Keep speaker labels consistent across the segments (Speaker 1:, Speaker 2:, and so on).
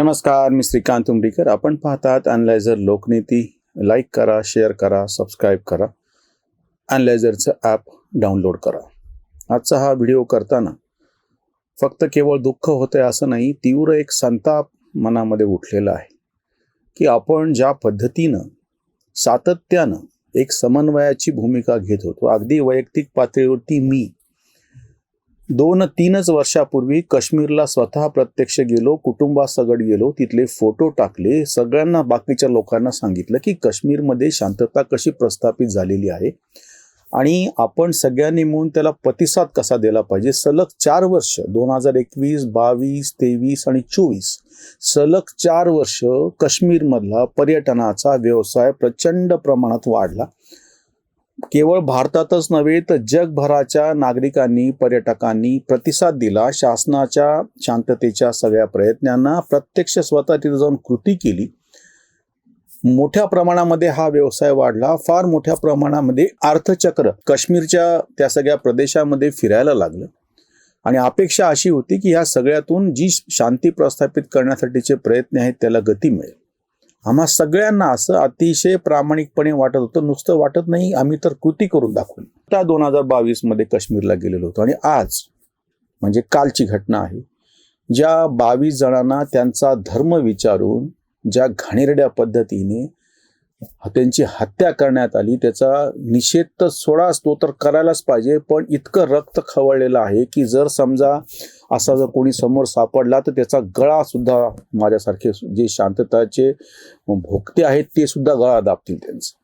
Speaker 1: नमस्कार मी श्रीकांत उमरीकर. आपण पाहतात अनलायझर लोकनीती. लाईक करा शेअर करा सबस्क्राईब करा. अनलायझरचं ॲप डाउनलोड करा. आजचा हा व्हिडिओ करताना फक्त केवळ दुःख होते असं नाही तीव्र एक संताप मनामध्ये उठलेला आहे. की आपण ज्या पद्धतीनं सातत्यानं एक समन्वयाची भूमिका घेत होतो अगदी वैयक्तिक पातळीवरती मी दोन तीनच वर्षापूर्वी काश्मीरला स्वतः प्रत्यक्ष गेलो कुटुंबासगड गेलो तिथले फोटो टाकले. सगळ्यांना बाकीच्या लोकांना सांगितलं की काश्मीरमध्ये शांतता कशी प्रस्थापित झालेली आहे आणि आपण सगळ्यांनी मिळून त्याला प्रतिसाद कसा दिला पाहिजे? सलग चार वर्ष दोन हजार एकवीस बावीस तेवीस आणि चोवीस सलग चार वर्ष काश्मीरमधला पर्यटनाचा व्यवसाय प्रचंड प्रमाणात वाढला. केवळ भारतातच नव्हे तर जगभराच्या नागरिकांनी पर्यटकांनी प्रतिसाद दिला. शासनाच्या शांततेच्या सगळ्या प्रयत्नांना प्रत्यक्ष स्वतः तिथे जाऊन कृती केली. मोठ्या प्रमाणामध्ये हा व्यवसाय वाढला. फार मोठ्या प्रमाणामध्ये अर्थचक्र काश्मीरच्या त्या सगळ्या प्रदेशामध्ये फिरायला लागलं. आणि अपेक्षा अशी होती की ह्या सगळ्यातून जी शांती प्रस्थापित करण्यासाठीचे प्रयत्न आहेत त्याला गती मिळेल. आम्हा सगळ्यांना असं अतिशय प्रामाणिकपणे वाटत होतं. नुसतं वाटत नाही आम्ही तर कृती करून दाखवली. त्या दोन हजार बावीसमध्ये काश्मीरला गेलेलो होतो. आणि आज म्हणजे कालची घटना आहे ज्या बावीस जणांना त्यांचा धर्म विचारून ज्या घाणेरड्या पद्धतीने त्यांची हत्या करण्यात आली. त्याचा निषेध तर सोडाच तो तर करायलाच पाहिजे. पण इतकं रक्त खवळलेलं आहे की जर समजा असा जर कोणी समोर सापडला तर त्याचा गळा सुद्धा माझ्यासारखे जे शांतताचे भोगते आहेत ते सुद्धा गळा दाबतील त्यांचा.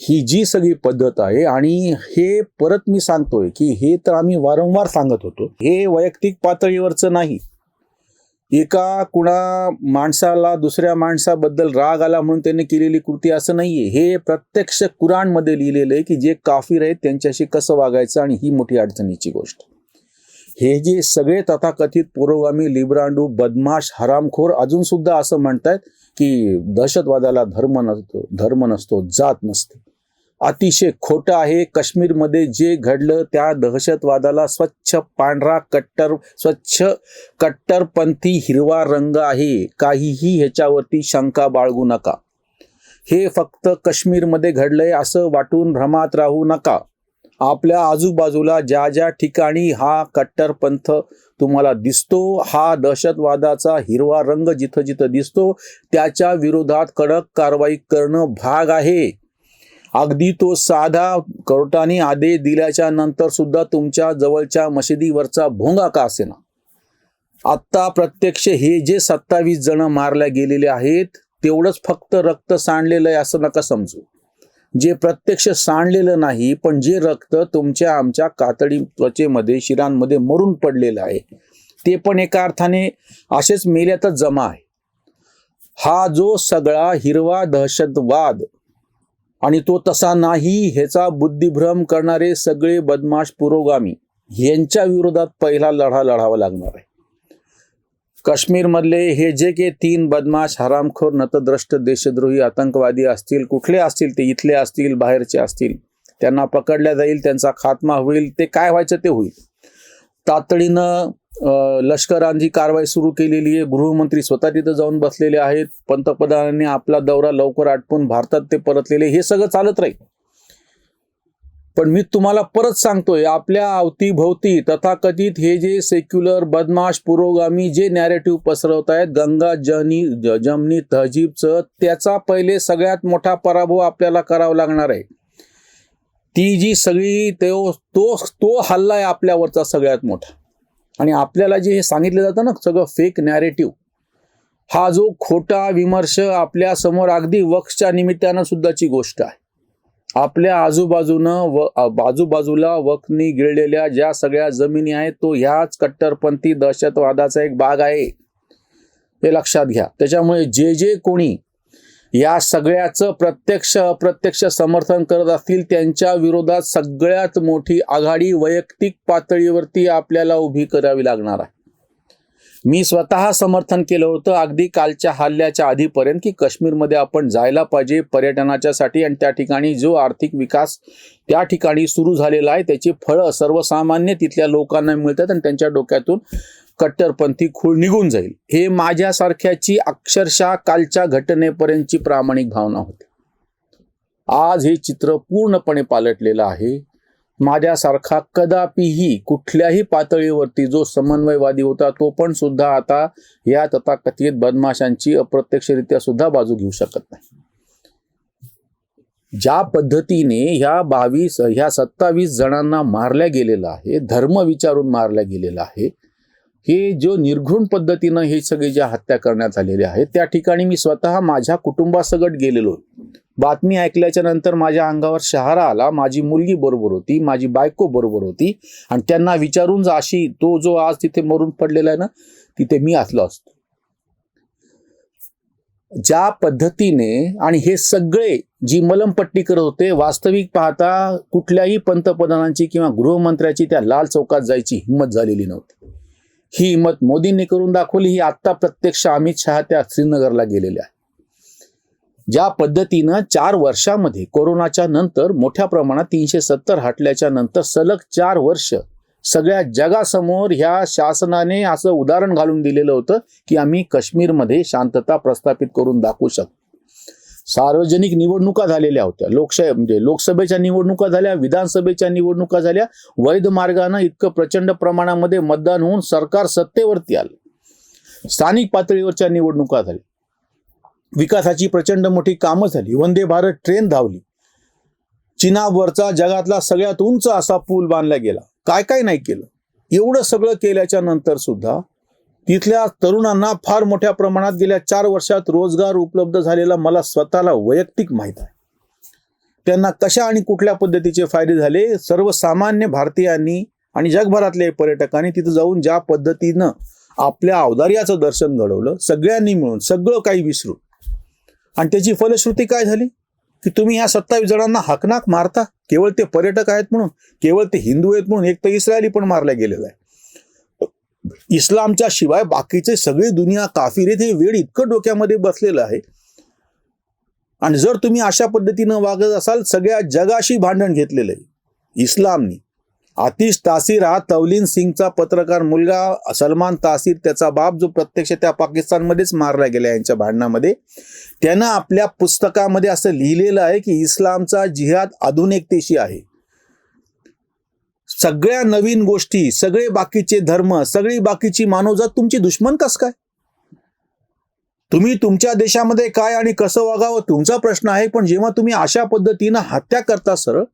Speaker 1: ही जी सगळी पद्धत आहे आणि हे परत मी सांगतोय की हे तर आम्ही वारंवार सांगत होतो. हे वैयक्तिक पातळीवरचं नाही. एका कुणा माणसाला दुसऱ्या माणसाबद्दल राग आला म्हणून त्यांनी केलेली कृती असं नाहीये. हे प्रत्यक्ष कुराणमध्ये लिहिलेलं आहे की जे काफीर आहेत त्यांच्याशी कसं वागायचं आणि ही मोठी अडचणीची गोष्ट. हे जे सगळे तथाकथित पुरोगामी लिब्रांडू बदमाश हरामखोर अजून सुद्धा असं म्हणतायत की दहशतवादाला धर्म नसतो धर्म नसतो जात नसते. अतिशय खोटं आहे. काश्मीरमध्ये जे घडलं त्या दहशतवादाला स्वच्छ पांढरा कट्टर स्वच्छ कट्टरपंथी हिरवा रंग आहे. काहीही ह्याच्यावरती शंका बाळगू नका. हे फक्त काश्मीरमध्ये घडलंय असं वाटून भ्रमात राहू नका. आपल्या आजूबाजूला ज्या ज्या ठिकाणी हा कट्टरपंथ तुम्हाला दिसतो हा दहशतवादाचा हिरवा रंग जिथं जिथं दिसतो त्याच्या विरोधात कडक कारवाई करणं भाग आहे. अगदी तो साधा कोर्टाने आदेश दिल्याच्या नंतर सुद्धा तुमच्या जवळच्या मशिदीवरचा भोंगा का असेना? आत्ता प्रत्यक्ष हे जे सत्तावीस जण मारल्या गेलेले आहेत तेवढंच फक्त रक्त सांडलेलं आहे असं नका समजू. जे प्रत्यक्ष सांडलेलं नाही पण जे रक्त तुमच्या आमच्या कातडी त्वचेमध्ये शिरांमध्ये मरून पडलेलं आहे ते पण एका अर्थाने असेच मेल्यातच जमा आहे. हा जो सगळा हिरवा दहशतवाद आणि तो तसा नाही ह्याचा बुद्धिभ्रम करणारे सगळे बदमाश पुरोगामी. यांच्या विरोधात पहिला लढा लढावा लागणार आहे. काश्मीरमधले हे जे के तीन बदमाश हरामखोर नतद्रष्ट देशद्रोही आतंकवादी असतील कुठले असतील ते इथले असतील बाहेरचे असतील त्यांना पकडल्या जाईल त्यांचा खात्मा होईल ते काय व्हायचं ते होईल. तातडीनं लष्करांची कारवाई सुरू केलेली आहे. गृहमंत्री स्वतः तिथं जाऊन बसलेले आहेत. पंतप्रधानांनी आपला दौरा लवकर आटपून भारतात ते परतलेले. हे सगळं चालत राहील. पण मी तुम्हाला परत सांगतोय आपल्या अवतीभोवती तथाकथित हे जे सेक्युलर बदमाश पुरोगामी जे नॅरेटिव्ह पसरवत आहेत गंगा जनी जमनी तहजीबचं त्याचा पहिले सगळ्यात मोठा पराभव आपल्याला करावा लागणार आहे. ती जी सगळी तो तो हल्ला आहे आपल्यावरचा सगळ्यात मोठा. आणि आपल्याला जे हे सांगितलं जातं ना सगळं फेक नॅरेटिव्ह हा जो खोटा विमर्श आपल्यासमोर अगदी वक्सच्या निमित्तानं सुद्धाची गोष्ट आहे. आपल्या आजूबाजूनं व आजूबाजूला वखनी गिळलेल्या ज्या सगळ्या जमिनी आहेत तो ह्याच कट्टरपंथी दहशतवादाचा एक भाग आहे. हे लक्षात घ्या. त्याच्यामुळे जे जे कोणी या सगळ्याचं प्रत्यक्ष अप्रत्यक्ष समर्थन करत असतील त्यांच्या विरोधात सगळ्यात मोठी आघाडी वैयक्तिक पातळीवरती आपल्याला उभी करावी लागणार आहे. मी स्वतः समर्थन केलं होतं अगदी कालच्या हल्ल्याच्या आधीपर्यंत की काश्मीरमध्ये आपण जायला पाहिजे पर्यटनाच्यासाठी आणि त्या ठिकाणी जो आर्थिक विकास त्या ठिकाणी सुरू झालेला आहे त्याची फळं सर्वसामान्य तिथल्या लोकांना मिळतात आणि त्यांच्या डोक्यातून कट्टरपंथी खूळ निघून जाईल. हे माझ्यासारख्याची अक्षरशः कालच्या घटनेपर्यंतची प्रामाणिक भावना होती. आज हे चित्र पूर्णपणे पालटलेलं आहे. माझ्यासारखा कदापिही कुठल्याही पातळीवरती जो समन्वयवादी होता तो पण सुद्धा आता या तथाकथित बदमाशांची अप्रत्यक्षरित्या सुद्धा बाजू घेऊ शकत नाही. ज्या पद्धतीने ह्या बावीस ह्या सत्तावीस जणांना मारल्या गेलेलं आहे धर्म विचारून मारल्या गेलेलं आहे हे जो निर्घृण पद्धतीनं हे सगळे ज्या हत्या करण्यात आलेले आहेत त्या ठिकाणी मी स्वतः माझ्या कुटुंबासकट गेलेलो बातमी ऐकल्याच्या नंतर माझ्या अंगावर शहारा आला माझी मुलगी बरोबर होती माझी बायको बरोबर होती आणि त्यांना विचारून जा अशी तो जो आज तिथे मरून पडलेला आहे ना तिथे मी असलो असतो. ज्या पद्धतीने आणि हे सगळे जी मलमपट्टी करत होते वास्तविक पाहता कुठल्याही पंतप्रधानांची किंवा गृहमंत्र्याची त्या लाल चौकात जायची हिंमत झालेली नव्हती. ही हिंमत मोदींनी करून दाखवली. ही आत्ता प्रत्यक्ष अमित शहा त्या श्रीनगरला गेलेले आहे ज्या पद्धतीनं चार वर्षामध्ये कोरोनाच्या नंतर मोठ्या प्रमाणात तीनशे सत्तर हटल्याच्या नंतर सलग चार वर्ष सगळ्या जगासमोर ह्या शासनाने असं उदाहरण घालून दिलेलं होतं की आम्ही काश्मीरमध्ये शांतता प्रस्थापित करून दाखवू शकतो. सार्वजनिक निवडणुका झालेल्या होत्या. लोकशाही म्हणजे लोकसभेच्या निवडणुका झाल्या विधानसभेच्या निवडणुका झाल्या. वैध मार्गानं इतकं प्रचंड प्रमाणामध्ये मतदान होऊन सरकार सत्तेवरती आलं. स्थानिक पातळीवरच्या निवडणुका झाल्या. विकासाची प्रचंड मोठी कामं झाली. वंदे भारत ट्रेन धावली. चीनावरचा जगातला सगळ्यात उंच असा पूल बांधला गेला. काय काय नाही केलं. एवढं सगळं केल्याच्यानंतर सुद्धा तिथल्या तरुणांना फार मोठ्या प्रमाणात गेल्या चार वर्षात रोजगार उपलब्ध झालेला मला स्वतःला वैयक्तिक माहीत आहे. त्यांना कशा आणि कुठल्या पद्धतीचे फायदे झाले? सर्वसामान्य भारतीयांनी आणि जगभरातल्या पर्यटकांनी तिथं जाऊन ज्या पद्धतीनं आपल्या औदार्याचं दर्शन घडवलं सगळ्यांनी मिळून सगळं काही विसरून. आणि त्याची फलश्रुती काय झाली? की तुम्ही ह्या सत्तावीस जणांना हकनाक मारता. केवळ ते पर्यटक आहेत म्हणून केवळ ते हिंदू आहेत म्हणून एक तर इस्रायली पण मारल्या गेलेला आहे इस्लामच्या शिवाय बाकीचे सगळे दुनिया काफिर आहेत हे वेळ इतकं डोक्यामध्ये बसलेलं आहे. आणि जर तुम्ही अशा पद्धतीनं वागत असाल सगळ्या जगाशी भांडण घेतलेलं आहे इस्लामनी. आतिश तासीर हा तवलीन सिंगचा पत्रकार मुलगा सलमान तासीर त्याचा बाप जो प्रत्यक्ष त्या पाकिस्तानमध्येच मारला गेला यांच्या भांडणामध्ये. त्यानं आपल्या पुस्तकामध्ये असं लिहिलेलं आहे की इस्लामचा जिहाद आधुनिकतेशी आहे. सगळ्या नवीन गोष्टी सगळे बाकीचे धर्म सगळी बाकीची मानवजात तुमची दुश्मन कस काय? तुम्ही तुमच्या देशामध्ये काय आणि कसं वागावं तुमचा प्रश्न आहे पण जेव्हा तुम्ही अशा पद्धतीनं हत्या करता सरळ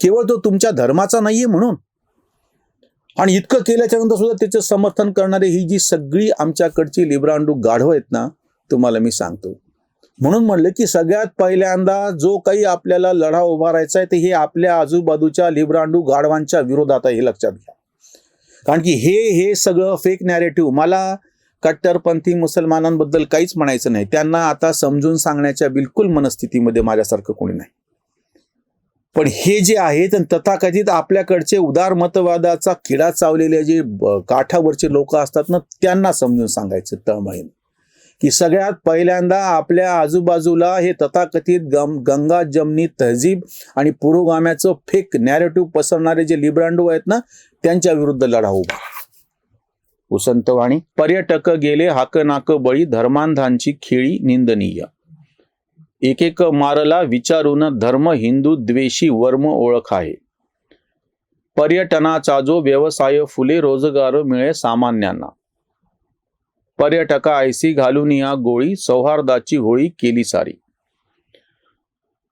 Speaker 1: केवळ तो तुमच्या धर्माचा नाहीये म्हणून. आणि इतकं केल्याच्यानंतर सुद्धा त्याचं समर्थन करणारे ही जी सगळी आमच्याकडची लिब्रांडू गाढव आहेत ना तुम्हाला मी सांगतो. म्हणून म्हणलं की सगळ्यात पहिल्यांदा जो काही आपल्याला लढा उभारायचा आहे ते हे आपल्या आजूबाजूच्या लिब्रांडू गाढवांच्या विरोधात आहे हे लक्षात घ्या. कारण की हे हे सगळं फेक नॅरेटिव्ह मला कट्टरपंथी मुसलमानांबद्दल काहीच म्हणायचं नाही. त्यांना आता समजून सांगण्याच्या बिलकुल मनस्थितीमध्ये माझ्यासारखं कोणी नाही. पण हे जे आहेत तथाकथित आपल्याकडचे उदारमतवादाचा किडा चावलेले जे काठावरचे लोक असतात ना त्यांना समजून सांगायचं तळमळीने. की सगळ्यात पहिल्यांदा आपल्या आजूबाजूला हे तथाकथित गम गंगा जमनी तहजीब आणि पुरोगाम्याचं फेक नॅरेटिव्ह पसरणारे जे लिब्रांडो आहेत ना त्यांच्या विरुद्ध लढा उभा. उसंतवाणी पर्यटक गेले हाक नाक बळी धर्मांधांची खेळी निंदनीय. एकेक मारला विचारून धर्म हिंदू द्वेषी वर्म ओळख आहे. पर्यटनाचा जो व्यवसाय फुले रोजगार मिळे सामान्यांना. पर्यटका ऐसी घालून या गोळी सौहार्दाची होळी केली सारी.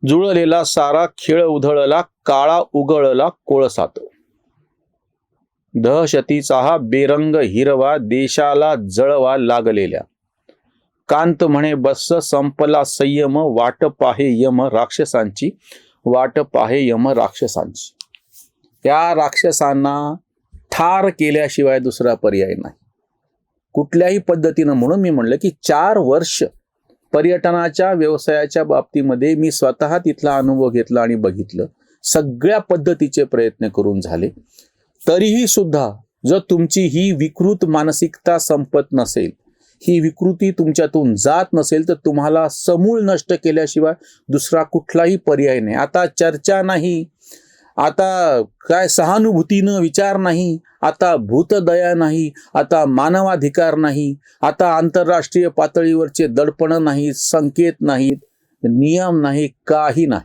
Speaker 1: जुळलेला सारा खेळ उधळला काळा उगळला कोळसात. दहशतीचा हा बेरंग हिरवा देशाला जळवा लागलेल्या. कांत म्हणे बस संपला संयम वाट पाहे यम राक्षसांची वाट पाहे यम राक्षसांची. त्या राक्षसांना ठार केल्याशिवाय दुसरा पर्याय नाही. कुठल्याही पद्धतीनं म्हणून मी म्हणलं की चार वर्ष पर्यटनाच्या व्यवसायाच्या बाबतीमध्ये मी स्वतः तिथला अनुभव घेतला आणि बघितलं. सगळ्या पद्धतीचे प्रयत्न करून झाले. तरीही सुद्धा जर तुमची ही विकृत मानसिकता संपत नसेल ही विकृती तुमच्यातून जात नसेल तर तुम्हाला समूळ नष्ट केल्याशिवाय दुसरा कुठलाही पर्याय नाही. आता चर्चा नाही आता काय सहानुभूतीनं विचार नाही आता भूतदया नाही आता मानवाधिकार नाही आता आंतरराष्ट्रीय पातळीवरचे दडपण नाहीत संकेत नाहीत नियम नाही काही नाही.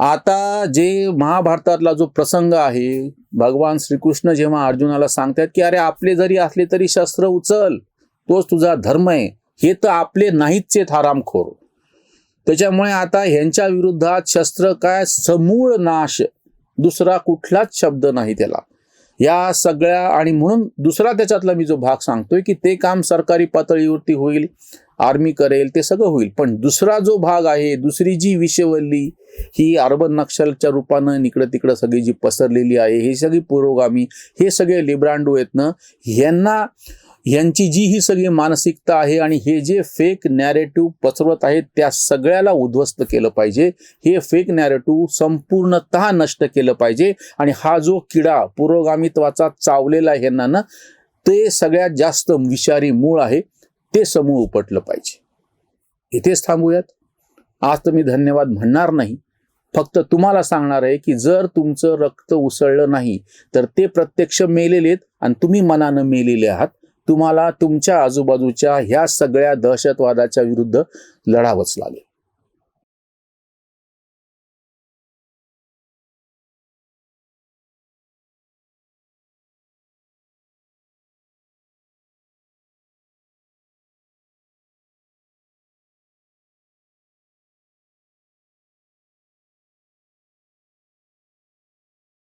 Speaker 1: आता जे महाभारतातला जो प्रसंग आहे भगवान श्रीकृष्ण जेव्हा अर्जुनाला सांगतात की अरे आपले जरी असले तरी शस्त्र उचल तोच तुझा धर्म आहे हे तर आपले नाहीतचे हरामखोर त्याच्यामुळे आता ह्यांच्या विरुद्धात शस्त्र काय? समूळ नाश. दुसरा कुठलाच शब्द नाही त्याला. या सगळ्या आणि म्हणून दुसरा त्याच्यातला मी जो भाग सांगतोय की ते काम सरकारी पातळीवरती होईल आर्मी करेल ते सगळं होईल. पण दुसरा जो भाग आहे दुसरी जी विषयवल्ली ही अर्बन नक्षलच्या रूपानं इकडं तिकडं सगळी जी पसरलेली आहे ही सगळी पुरोगामी हे सगळे लिब्रांडो आहेत ना ह्यांना यांची जी ही सगळी मानसिकता आहे आणि हे जे फेक नॅरेटिव्ह पसरवत आहेत त्या सगळ्याला उद्ध्वस्त केलं पाहिजे. हे फेक नॅरेटिव्ह संपूर्णतः नष्ट केलं पाहिजे. आणि हा जो किडा पुरोगामित्वाचा चावलेला आहे ह्यांना ना ते सगळ्यात जास्त विषारी मूळ आहे. ते समूळ उपटलं पाहिजे. इथेच थांबूयात. आज तर मी धन्यवाद म्हणणार नाही. फक्त तुम्हाला सांगणार आहे की जर तुमचं रक्त उसळलं नाही तर ते प्रत्यक्ष मेलेले आहेत आणि तुम्ही मनानं मेलेले आहात. तुम्हाला तुमच्या आजूबाजूच्या ह्या सगळ्या दहशतवादाच्या विरुद्ध लढावंच लागेल.